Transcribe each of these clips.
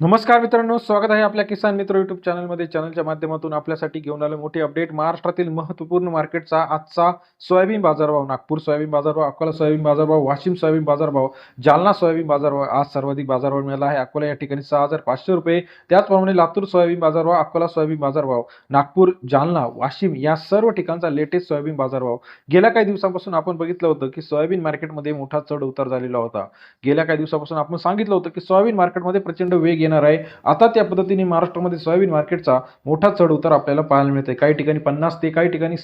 नमस्कार मित्रांनो स्वागत आहे आपल्या किसान मित्र युट्यूब चॅनलमध्ये चॅनलच्या माध्यमातून आपल्यासाठी घेऊन आले मोठी अपडेट महाराष्ट्रातील महत्त्वपूर्ण मार्केटचा आजचा सोयाबीन बाजारभाव नागपूर सोयाबीन बाजारभाव अकोला सोयाबीन बाजारभाव वाशिम सोयाबीन बाजारभाव जालना सोयाबीन बाजारभाव आज सर्वाधिक बाजारभाव मिळाला आहे. अकोला या ठिकाणी सहा हजार पाचशे रुपये. त्याचप्रमाणे लातूर सोयाबीन बाजारभाव अकोला सोयाबीन बाजारभाव नागपूर जालना वाशिम या सर्व ठिकाणचा लेटेस्ट सोयाबीन बाजारभाव. गेल्या काही दिवसांपासून आपण बघितलं होतं की सोयाबीन मार्केटमध्ये मोठा चढ उतार झालेला होता. गेल्या काही दिवसापासून आपण सांगितलं होतं की सोयाबीन मार्केटमध्ये प्रचंड वेग येणार आहे. आता त्या पद्धतीने महाराष्ट्रामध्ये सोयाबीन मार्केटचा मोठा चढ उतार आपल्याला पाहायला मिळते काही ठिकाणी पन्नास ते काही ठिकाणी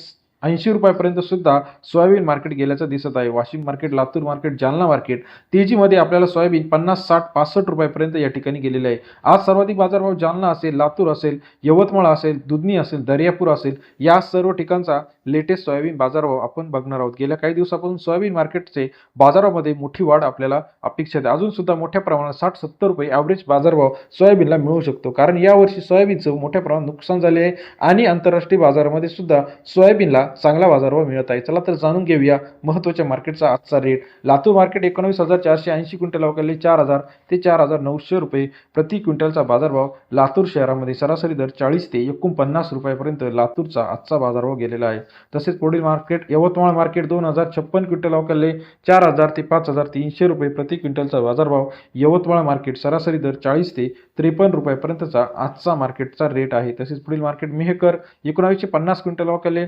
ऐंशी रुपयापर्यंत सुद्धा सोयाबीन मार्केट गेल्याचं दिसत आहे. Washim market Latur market Jalna market तेजीमध्ये आपल्याला सोयाबीन पन्नास साठ पासष्ट रुपयापर्यंत या ठिकाणी गेलेले आहे. आज सर्वाधिक बाजारभाव जालना असेल लातूर असेल यवतमाळ असेल दुधनी असेल दर्यापूर असेल या सर्व ठिकाणचा लेटेस्ट सोयाबीन बाजारभाव आपण बघणार आहोत. गेल्या काही दिवसापासून सोयाबीन मार्केटचे बाजारामध्ये मोठी वाढ आपल्याला अपेक्षित आहे. अजून सुद्धा मोठ्या प्रमाणात साठ सत्तर रुपये ॲव्हरेज बाजारभाव सोयाबीनला मिळू शकतो. कारण यावर्षी सोयाबीनचं मोठ्या प्रमाणात नुकसान झाले आहे आणि आंतरराष्ट्रीय बाजारामध्ये सुद्धा सोयाबीनला चांगला बाजारभाव मिळत आहे. चला तर जाणून घेऊया महत्त्वाच्या मार्केटचा आजचा रेट लातूर मार्केट एकोणवीस हजार चारशे ऐंशी क्विंटल अवकाळले चार हजार ते चार हजार नऊशे रुपये प्रति क्विंटलचा बाजारभाव लातूर शहरामध्ये सरासरी दर चाळीस ते एकोणपन्नास रुपयापर्यंत लातूरचा आजचा बाजारभाव गेलेला आहे. तसेच पुढील मार्केट यवतमाळ मार्केट दोन हजार छप्पन क्विंटल अवकाळले चार हजार ते पाच हजार तीनशे रुपये प्रति क्विंटलचा बाजारभाव. यवतमाळ मार्केट सरासरी दर चाळीस ते त्रेपन्न रुपयापर्यंतचा आजचा मार्केटचा रेट आहे. तसेच पुढील मार्केट मेहकर एकोणावीसशे पन्नास क्विंटल अवकाळले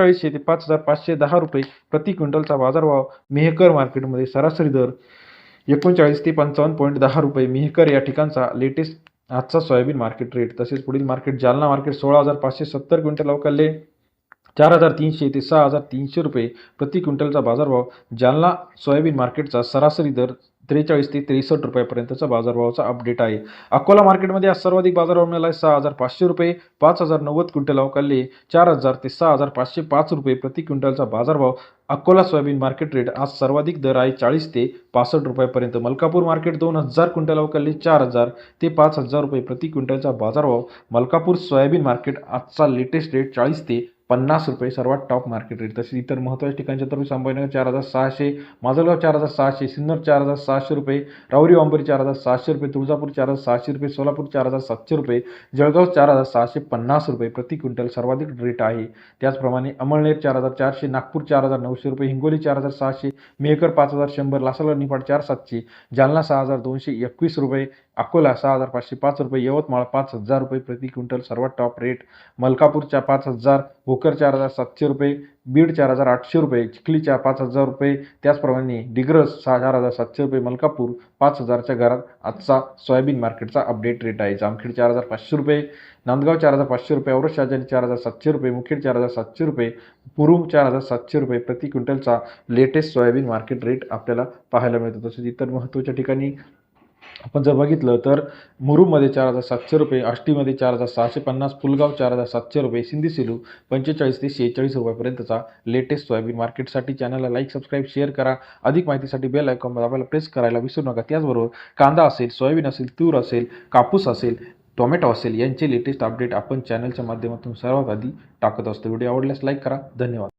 एकोणचाळीसशे ते पाच हजार पाचशे दहा रुपये प्रति क्विंटलचा बाजारभाव मेहकर मार्केटमध्ये सरासरी दर एकोणचाळीस ते पंचावन्न पॉईंट दहा रुपये. मेहकर या ठिकाणचा लेटेस्ट आजचा सोयाबीन मार्केट रेट तसेच पुढील मार्केट जालना मार्केट सोळा हजार पाचशे सत्तर क्विंटल अवकाळले. चार हजार तीनशे ते सहा हजार तीनशे रुपये प्रति क्विंटलचा बाजारभाव जालना सोयाबीन मार्केटचा सरासरी दर त्रेचाळीस ते त्रेसष्ट रुपयापर्यंतचा बाजारभावाचा अपडेट आहे. अकोला मार्केटमध्ये आज सर्वाधिक बाजारभाव मिळाला आहे. सहा हजार पाचशे रुपये पाच हजार नव्वद क्विंटल अवकाले चार हजार ते सहा हजार पाचशे पाच रुपये प्रति क्विंटलचा बाजारभाव. अकोला सोयाबीन मार्केट रेट आज सर्वाधिक दर आहे. चाळीस ते पासष्ट रुपयापर्यंत. मलकापूर मार्केट दोन हजार क्विंटल अवकाले चार हजार ते पाच हजार रुपये प्रति क्विंटलचा बाजारभाव. मलकापूर सोयाबीन मार्केट आजचा लेटेस्ट रेट चाळीस ते पन्नास रुपये सर्वात टॉप मार्केट रेट तसेच इतर महत्त्वाच्या ठिकाणच्या तर संभाजीनगर चार हजार सहाशे माजलगाव चार हजार सहाशे सिन्नर चार हजार सहाशे रुपये राऊरी वांबरी चार हजार सहाशे रुपये तुळजापूर चार हजार सहाशे रुपये सोलापूर चार हजार सातशे रुपये जळगाव चार हजार सहाशे पन्नास रुपये प्रति क्विंटल सर्वाधिक रेट आहे त्याचप्रमाणे अमळनेर चार हजार चारशे नागपूर चार हजार नऊशे रुपये हिंगोली चार हजार सहाशे मेहकर पाच हजार शंभर लासलगाव निफाड चार सातशे जालना सहा हजार दोनशे एकवीस रुपये अकोला सहा हजार पाचशे पाच रुपये यवतमाळ पाच हजार रुपये प्रति क्विंटल सर्वात टॉप रेट मलकापूरच्या पाच हजार भोकर चार हजार सातशे रुपये बीड चार हजार आठशे रुपये चिखलीच्या पाच हजार रुपये त्याचप्रमाणे डिग्रस सहा चार हजार सातशे रुपये मलकापूर पाच हजारच्या घरात आजचा सोयाबीन मार्केटचा अपडेट रेट आहे. जामखेड चार हजार पाचशे रुपये नांदगाव चार हजार पाचशे रुपये औरत शहाजानी चार हजार सातशे रुपये मुखेड चार हजार सातशे रुपये पुरुम चार हजार सातशे रुपये प्रति क्विंटलचा लेटेस्ट सोयाबीन मार्केट रेट आपल्याला पाहायला मिळतो. तसेच इतर महत्त्वाच्या ठिकाणी आपण जर बघितलं तर मुरूममध्ये चार हजार सातशे रुपये आष्टीमध्ये चार हजार सहाशे पन्नास पुलगाव चार हजार सातशे रुपये सिंधी सिलू पंचेचाळीस ते शेहेचाळीस रुपयापर्यंतचा लेटेस्ट सोयाबीन मार्केटसाठी चॅनलला लाईक सबस्क्राईब शेअर करा. अधिक माहितीसाठी बेल आयकॉन दाबायला प्रेस करायला विसरू नका. त्याचबरोबर कांदा असेल सोयाबीन असेल तूर असेल कापूस असेल टोमॅटो असेल यांचे लेटेस्ट अपडेट आपण चॅनलच्या माध्यमातून सर्वात आधी टाकत असतो. व्हिडिओ आवडल्यास लाईक करा. धन्यवाद.